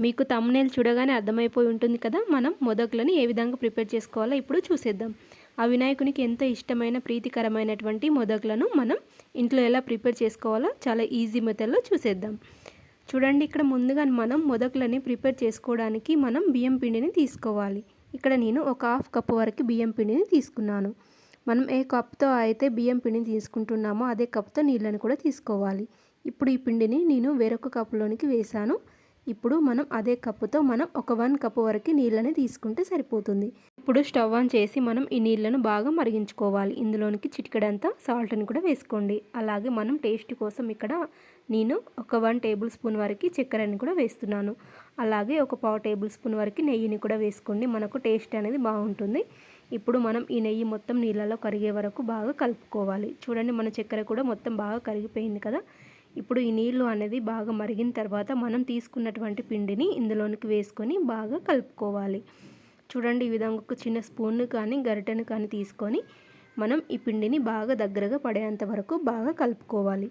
మీకు తమ్నేలు చూడగానే అర్థమైపోయి ఉంటుంది కదా? మనం మొదకులను ఏ విధంగా ప్రిపేర్ చేసుకోవాలో ఇప్పుడు చూసేద్దాం. ఆ వినాయకునికి ఎంతో ఇష్టమైన ప్రీతికరమైనటువంటి మొదకులను మనం ఇంట్లో ఎలా ప్రిపేర్ చేసుకోవాలో చాలా ఈజీ మెథడ్లో చూసేద్దాం. చూడండి ఇక్కడ ముందుగా మనం మొదకులని ప్రిపేర్ చేసుకోవడానికి మనం బియ్యం పిండిని తీసుకోవాలి. ఇక్కడ నేను ఒక హాఫ్ కప్ వరకు బియ్యం పిండిని తీసుకున్నాను. మనం ఏ కప్తో అయితే బియ్యం పిండిని తీసుకుంటున్నామో అదే కప్తో నీళ్ళని కూడా తీసుకోవాలి. ఇప్పుడు ఈ పిండిని నేను వేరొక కప్పులోనికి వేశాను. ఇప్పుడు మనం అదే కప్పుతో మనం ఒక వన్ కప్ వరకు నీళ్ళని తీసుకుంటే సరిపోతుంది. ఇప్పుడు స్టవ్ ఆన్ చేసి మనం ఈ నీళ్ళను బాగా మరిగించుకోవాలి. ఇందులోనికి చిటికడంతా సాల్ట్ని కూడా వేసుకోండి. అలాగే మనం టేస్ట్ కోసం ఇక్కడ నేను ఒక వన్ టేబుల్ స్పూన్ వరకు చక్కెరని కూడా వేస్తున్నాను. అలాగే ఒక పావు టేబుల్ స్పూన్ వరకు నెయ్యిని కూడా వేసుకోండి. మనకు టేస్ట్ అనేది బాగుంటుంది. ఇప్పుడు మనం ఈ నెయ్యి మొత్తం నీళ్ళలో కరిగే వరకు బాగా కలుపుకోవాలి. చూడండి మన చక్కెర కూడా మొత్తం బాగా కరిగిపోయింది కదా. ఇప్పుడు ఈ నీళ్ళు అనేది బాగా మరిగిన తర్వాత మనం తీసుకున్నటువంటి పిండిని ఇందులోనికి వేసుకొని బాగా కలుపుకోవాలి. చూడండి ఈ విధంగా ఒక చిన్న స్పూన్ కానీ గరిటెను కానీ తీసుకొని మనం ఈ పిండిని బాగా దగ్గరగా పడేంత వరకు బాగా కలుపుకోవాలి.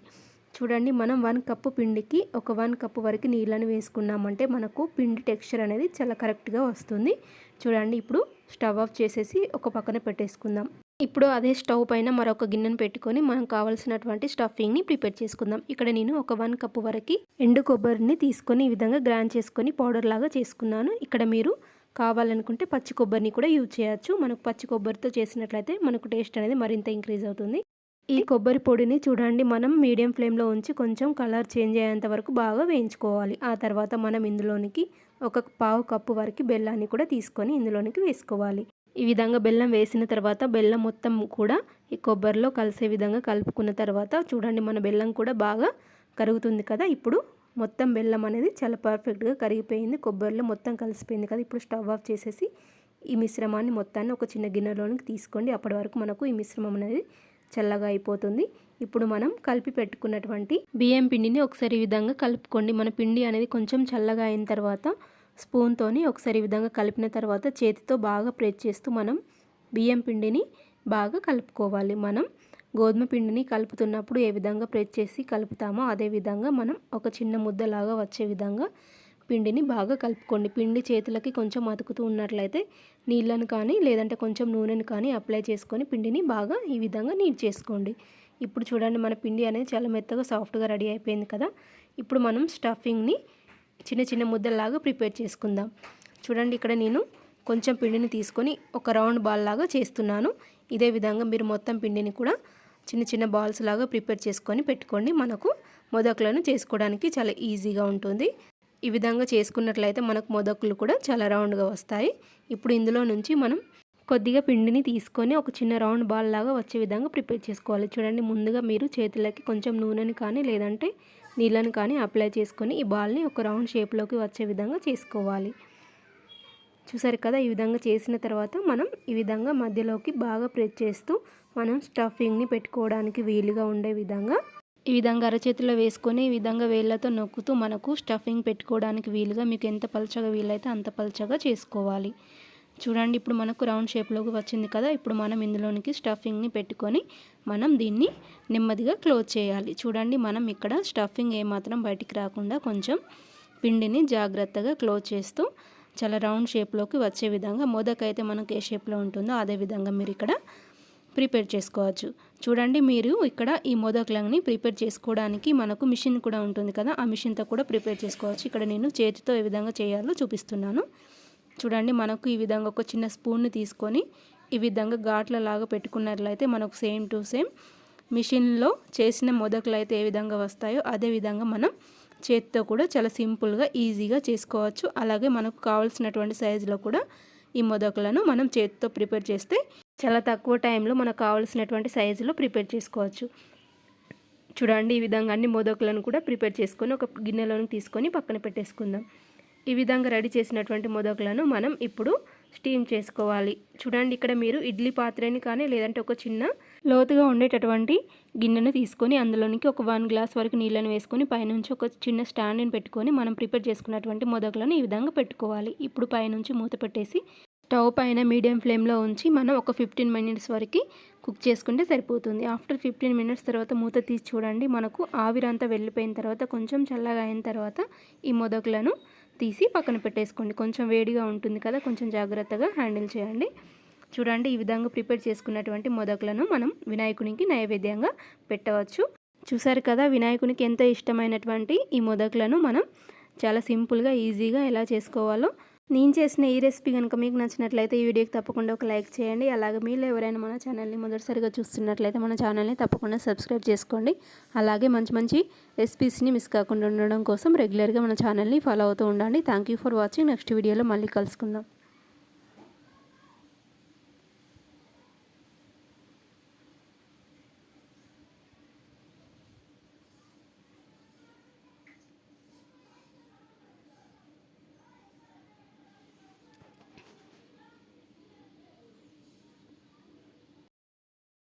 చూడండి మనం వన్ కప్పు పిండికి ఒక వన్ కప్పు వరకు నీళ్ళని వేసుకున్నామంటే మనకు పిండి టెక్స్చర్ అనేది చాలా కరెక్ట్గా వస్తుంది. చూడండి ఇప్పుడు స్టవ్ ఆఫ్ చేసేసి ఒక పక్కన పెట్టేసుకుందాం. ఇప్పుడు అదే స్టవ్ పైన మరొక గిన్నెను పెట్టుకొని మనం కావాల్సినటువంటి స్టఫింగ్ని ప్రిపేర్ చేసుకుందాం. ఇక్కడ నేను ఒక వన్ కప్ వరకు ఎండు కొబ్బరిని తీసుకొని ఈ విధంగా గ్రైండ్ చేసుకొని పౌడర్ లాగా చేసుకున్నాను. ఇక్కడ మీరు కావాలనుకుంటే పచ్చి కొబ్బరిని కూడా యూజ్ చేయొచ్చు. మనకు పచ్చి కొబ్బరితో చేసినట్లయితే మనకు టేస్ట్ అనేది మరింత ఇంక్రీజ్ అవుతుంది. ఈ కొబ్బరి పొడిని చూడండి మనం మీడియం ఫ్లేమ్లో ఉంచి కొంచెం కలర్ చేంజ్ అయ్యేంత వరకు బాగా వేయించుకోవాలి. ఆ తర్వాత మనం ఇందులోనికి ఒక పావు కప్పు వరకు బెల్లాన్ని కూడా తీసుకొని ఇందులోనికి వేసుకోవాలి. ఈ విధంగా బెల్లం వేసిన తర్వాత బెల్లం మొత్తం కూడా ఈ కొబ్బరిలో కలిసే విధంగా కలుపుకున్న తర్వాత చూడండి మన బెల్లం కూడా బాగా కరుగుతుంది కదా. ఇప్పుడు మొత్తం బెల్లం అనేది చాలా పర్ఫెక్ట్గా కరిగిపోయింది. కొబ్బరిలో మొత్తం కలిసిపోయింది కదా. ఇప్పుడు స్టవ్ ఆఫ్ చేసేసి ఈ మిశ్రమాన్ని మొత్తాన్ని ఒక చిన్న గిన్నెలోనికి తీసుకోండి. అప్పటి వరకు మనకు ఈ మిశ్రమం అనేది చల్లగా అయిపోతుంది. ఇప్పుడు మనం కలిపి పెట్టుకున్నటువంటి బియ్యం పిండిని ఒకసారి ఈ విధంగా కలుపుకోండి. మన పిండి అనేది కొంచెం చల్లగా అయిన తర్వాత స్పూన్తోని ఒకసారి ఈ విధంగా కలిపిన తర్వాత చేతితో బాగా ప్రెస్ చేస్తూ మనం బియ్యం పిండిని బాగా కలుపుకోవాలి. మనం గోధుమ పిండిని కలుపుతున్నప్పుడు ఏ విధంగా ప్రెస్ చేసి కలుపుతామో అదే విధంగా మనం ఒక చిన్న ముద్దలాగా వచ్చే విధంగా పిండిని బాగా కలుపుకోండి. పిండి చేతులకి కొంచెం అతుకుతూ ఉన్నట్లయితే నీళ్ళను కానీ లేదంటే కొంచెం నూనెను కానీ అప్లై చేసుకొని పిండిని బాగా ఈ విధంగా నీట్ చేసుకోండి. ఇప్పుడు చూడండి మన పిండి అనేది చాలా మెత్తగా సాఫ్ట్గా రెడీ అయిపోయింది కదా. ఇప్పుడు మనం స్టఫింగ్ని చిన్న చిన్న ముద్దల్లాగా ప్రిపేర్ చేసుకుందాం. చూడండి ఇక్కడ నేను కొంచెం పిండిని తీసుకొని ఒక రౌండ్ బాల్ లాగా చేస్తున్నాను. ఇదే విధంగా మీరు మొత్తం పిండిని కూడా చిన్న చిన్న బాల్స్ లాగా ప్రిపేర్ చేసుకొని పెట్టుకోండి. మనకు మొదకులను చేసుకోవడానికి చాలా ఈజీగా ఉంటుంది. ఈ విధంగా చేసుకున్నట్లయితే మనకు మొదకులు కూడా చాలా రౌండ్గా వస్తాయి. ఇప్పుడు ఇందులో నుంచి మనం కొద్దిగా పిండిని తీసుకొని ఒక చిన్న రౌండ్ బాల్ లాగా వచ్చే విధంగా ప్రిపేర్ చేసుకోవాలి. చూడండి ముందుగా మీరు చేతులకి కొంచెం నూనెని కానీ లేదంటే నీళ్ళను కానీ అప్లై చేసుకొని ఈ బాల్ని ఒక రౌండ్ షేప్లోకి వచ్చే విధంగా చేసుకోవాలి. చూసారు కదా ఈ విధంగా చేసిన తర్వాత మనం ఈ విధంగా మధ్యలోకి బాగా ప్రెస్ చేస్తూ మనం స్టఫింగ్ని పెట్టుకోవడానికి వీలుగా ఉండే విధంగా ఈ విధంగా అరచేతిలో వేసుకొని ఈ విధంగా వేళ్ళతో నొక్కుతూ మనకు స్టఫింగ్ పెట్టుకోవడానికి వీలుగా మీకు ఎంత పలచగా వీలైతే అంత పలచగా చేసుకోవాలి. చూడండి ఇప్పుడు మనకు రౌండ్ షేప్లోకి వచ్చింది కదా ఇప్పుడు మనం ఇందులోనికి స్టఫింగ్ని పెట్టుకొని మనం దీన్ని నెమ్మదిగా క్లోజ్ చేయాలి. చూడండి మనం ఇక్కడ స్టఫింగ్ ఏమాత్రం బయటికి రాకుండా కొంచెం పిండిని జాగ్రత్తగా క్లోజ్ చేస్తూ చాలా రౌండ్ షేప్లోకి వచ్చే విధంగా మోదకైతే మనకు ఏ షేప్లో ఉంటుందో అదే విధంగా మీరు ఇక్కడ ప్రిపేర్ చేసుకోవచ్చు. చూడండి మీరు ఇక్కడ ఈ మోదకులని ప్రిపేర్ చేసుకోవడానికి మనకు మిషన్ కూడా ఉంటుంది కదా ఆ మిషన్తో కూడా ప్రిపేర్ చేసుకోవచ్చు. ఇక్కడ నేను చేతితో ఏ విధంగా చేయాలో చూపిస్తున్నాను. చూడండి మనకు ఈ విధంగా ఒక చిన్న స్పూన్ని తీసుకొని ఈ విధంగా ఘాట్ల లాగా పెట్టుకున్నట్లయితే మనకు సేమ్ టు సేమ్ మిషన్లో చేసిన మొదకులు అయితే ఏ విధంగా వస్తాయో అదే విధంగా మనం చేతితో కూడా చాలా సింపుల్గా ఈజీగా చేసుకోవచ్చు. అలాగే మనకు కావాల్సినటువంటి సైజులో కూడా ఈ మొదకులను మనం చేతితో ప్రిపేర్ చేస్తే చాలా తక్కువ టైంలో మనకు కావాల్సినటువంటి సైజులో ప్రిపేర్ చేసుకోవచ్చు. చూడండి ఈ విధంగా అన్ని మోదకులను కూడా ప్రిపేర్ చేసుకొని ఒక గిన్నెలోని తీసుకొని పక్కన పెట్టేసుకుందాం. ఈ విధంగా రెడీ చేసినటువంటి మొదకులను మనం ఇప్పుడు స్టీమ్ చేసుకోవాలి. చూడండి ఇక్కడ మీరు ఇడ్లీ పాత్రని కానీ లేదంటే ఒక చిన్న లోతుగా ఉండేటటువంటి గిన్నెను తీసుకొని అందులోనికి ఒక వన్ గ్లాస్ వరకు నీళ్ళని వేసుకొని పైనుంచి ఒక చిన్న స్టాండ్ని పెట్టుకొని మనం ప్రిపేర్ చేసుకున్నటువంటి మొదకులను ఈ విధంగా పెట్టుకోవాలి. ఇప్పుడు పైనుంచి మూత పెట్టేసి స్టవ్ పైన మీడియం ఫ్లేమ్లో ఉంచి మనం ఒక ఫిఫ్టీన్ మినిట్స్ వరకు కుక్ చేసుకుంటే సరిపోతుంది. ఆఫ్టర్ ఫిఫ్టీన్ మినిట్స్ తర్వాత మూత తీసి చూడండి. మనకు ఆవిరంతా వెళ్ళిపోయిన తర్వాత కొంచెం చల్లగా అయిన తర్వాత ఈ మొదకులను తీసి పక్కన పెట్టేసుకోండి. కొంచెం వేడిగా ఉంటుంది కదా కొంచెం జాగ్రత్తగా హ్యాండిల్ చేయండి. చూడండి ఈ విధంగా ప్రిపేర్ చేసుకున్నటువంటి మొదకులను మనం వినాయకునికి నైవేద్యంగా పెట్టవచ్చు. చూసారు కదా వినాయకునికి ఎంత ఇష్టమైనటువంటి ఈ మొదకులను మనం చాలా సింపుల్గా ఈజీగా ఎలా చేసుకోవాలో. నేను చేసిన ఈ రెసిపీ కనుక మీకు నచ్చినట్లయితే ఈ వీడియోకి తప్పకుండా ఒక లైక్ చేయండి. అలాగే మీరు ఎవరైనా మన ఛానల్ని మొదటిసారిగా చూస్తున్నట్లయితే మన ఛానల్ని తప్పకుండా సబ్స్క్రైబ్ చేసుకోండి. అలాగే మంచి మంచి రెసిపీస్ని మిస్ కాకుండా ఉండడం కోసం రెగ్యులర్గా మన ఛానల్ని ఫాలో అవుతూ ఉండండి. Thank you for watching. Next వీడియోలో మళ్ళీ కలుసుకుందాం.